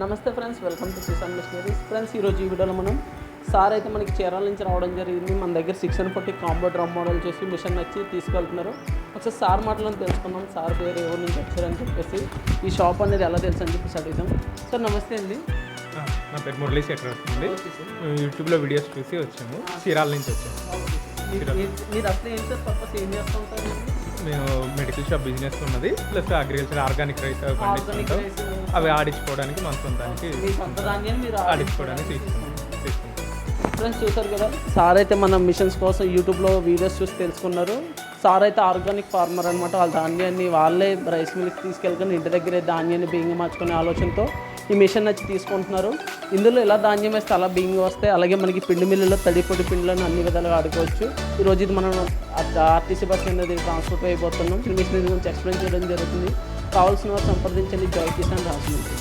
నమస్తే friends welcome to Kisan machineries friends ఈరోజు ఈ వీడియోలో మనం సార్ అయితే మనకి చీరాల నుంచి రావడం జరిగింది. మన దగ్గర six and forty combo drum model చూసి మిషన్ నచ్చి తీసుకెళ్తున్నారు. ఒకసారి సార్ మాటలను తెలుసుకుందాం. సార్ పేరు ఎవరి నుంచి వచ్చారని చెప్పేసి ఈ షాప్ అనేది ఎలా తెలుసు అని చెప్పేసి అడుగుదాం. సార్ నమస్తే అండి. నా పేరు మురళీ చక్రవర్తి అండి సార్. మేము యూట్యూబ్లో వీడియోస్ చూసి వచ్చాము. చీరాల నుంచి వచ్చాము. మీరు మీరు అసలు ఏం సార్ పర్పస్ ఏం చేస్తూ ఉంటారు? మేము మెడికల్ షాప్ బిజినెస్ ఉన్నది. ప్లస్ అగ్రికల్చర్ ఆర్గానిక్ రైస్ అవి రైస్ అవి ఆడించుకోవడానికి మన సొంతానికి మీ సొంత ధాన్యం మీరు ఆడించుకోవడానికి తీసుకుంటాం. ఫ్రెండ్స్ చూసారు కదా? సార్ అయితే మన మిషన్స్ కోసం యూట్యూబ్లో వీడియోస్ చూసి తెలుసుకున్నారు. సార్ అయితే ఆర్గానిక్ ఫార్మర్ అనమాట వాళ్ళ ధాన్యాన్ని వాళ్ళే రైస్ మిల్క్ తీసుకెళ్ళి ఇంటి దగ్గరే ధాన్యాన్ని బియ్యం మార్చుకునే ఆలోచనతో ఈ మిషన్ వచ్చి తీసుకుంటున్నారు. ఇందులో ఎలా ధాన్యం వేస్తే అలా బియ్యం వస్తాయి అలాగే మనకి పిండి మిల్లులో తడి పొడి పిండిలను అన్ని విధాలుగా ఆడుకోవచ్చు. ఈ రోజు ఇది మనం ఆర్టీసీ బస్ అనేది ట్రాన్స్పోర్ట్ అయిపోతున్నాం. ఈ మిషన్ గురించి ఎక్స్ప్లెయిన్ చేయడం జరుగుతుంది. కావాల్సిన వారు సంప్రదించండి. జై కిసాన్ రాజమండ్రి.